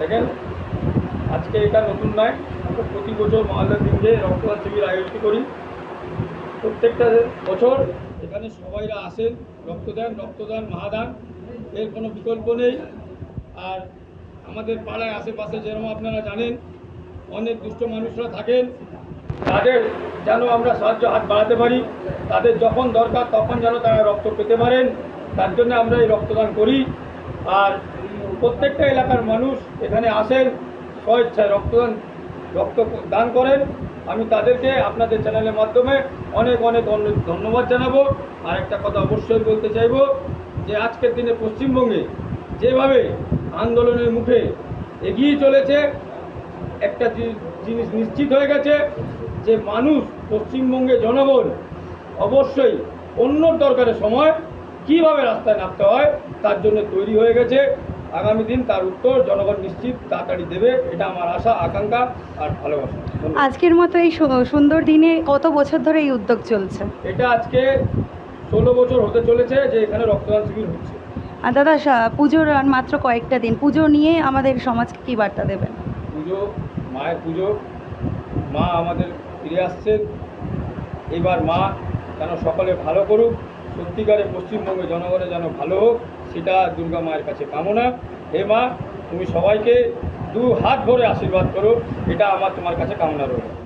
দেখেন, আজকে এটা নতুন নয়। আমরা প্রতি বছর মহালয়ার দিনকে রক্তদান শিবির আয়োজিত করি। প্রত্যেকটা বছর এখানে সবাইরা আসেন রক্তদান রক্তদান, মহাদান, এর কোনো বিকল্প নেই। আর আমাদের পাড়ায় আশেপাশে যেরকম আপনারা জানেন, অনেক দুষ্ট মানুষরা থাকেন। তাদের যেন আমরা সাহায্য হাত বাড়াতে পারি, তাদের যখন দরকার তখন যেন তারা রক্ত পেতে পারেন। তার জন্য আমরা এই রক্তদান করি। আর প্রত্যেকটা এলাকার মানুষ এখানে আসেন স্বেচ্ছায় রক্তদান, রক্ত দান করেন। আমি তাদেরকে আপনাদের চ্যানেলের মাধ্যমে অনেক অনেক ধন্যবাদ জানাব। আর একটা কথা অবশ্যই বলতে চাইব যে আজকের দিনে পশ্চিমবঙ্গে যেভাবে আন্দোলনের মুখে এগিয়ে চলেছে, একটা জিনিস নিশ্চিত হয়ে গেছে যে মানুষ পশ্চিমবঙ্গে জনগণ অবশ্যই অন্য দরকারের সময় কীভাবে রাস্তায় নামতে হয় তার জন্য তৈরি হয়ে গেছে। আগামী দিন তার উত্তর জনগণ নিশ্চিত তাড়াতাড়ি দেবে। এটা আমার আশা আকাঙ্ক্ষা আর ভালোবাসা। আজকের মতো এই সুন্দর দিনে কত বছর ধরে এই উদ্যোগ চলছে? এটা আজকে ষোলো বছর হতে চলেছে যে এখানে রক্তদান শিবির হচ্ছে। আর দাদা পুজোর আর মাত্র কয়েকটা দিন। পুজো নিয়ে আমাদের সমাজকে কী বার্তা দেবেন? পুজো মায়ের পুজো। মা আমাদের ফিরে আসছেন। এবার মা যেন সকলে ভালো করুক সত্যিকারে পশ্চিমবঙ্গের জনগণের যেন ভালো হোক, সেটা দুর্গা মায়ের কাছে কামনা। হে মা, তুমি সবাইকে দু হাত ভরে আশীর্বাদ করো, এটা আমার তোমার কাছে কামনা রইল।